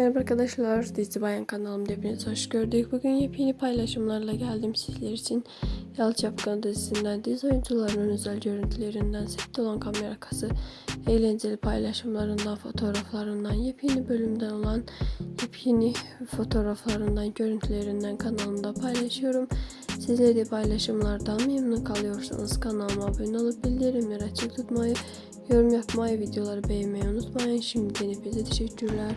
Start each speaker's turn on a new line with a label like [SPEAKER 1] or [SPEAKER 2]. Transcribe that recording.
[SPEAKER 1] Merhaba arkadaşlar, Dizi Bayan kanalımda hepiniz hoş gördük. Bugün yepyeni paylaşımlarla geldim sizler için. Yalı Çapkın dizisinden dizi oyuncularının özel görüntülerinden, sette olan kamera arkası, eğlenceli paylaşımlarından, fotoğraflarından, yepyeni bölümden olan yepyeni fotoğraflarından, görüntülerinden kanalımda paylaşıyorum. Sizler de paylaşımlardan memnun kalıyorsanız kanalıma abone olup bildirimleri açık tutmayı, yorum yapmayı, videoları beğenmeyi unutmayın. Şimdiden hepinize teşekkürler.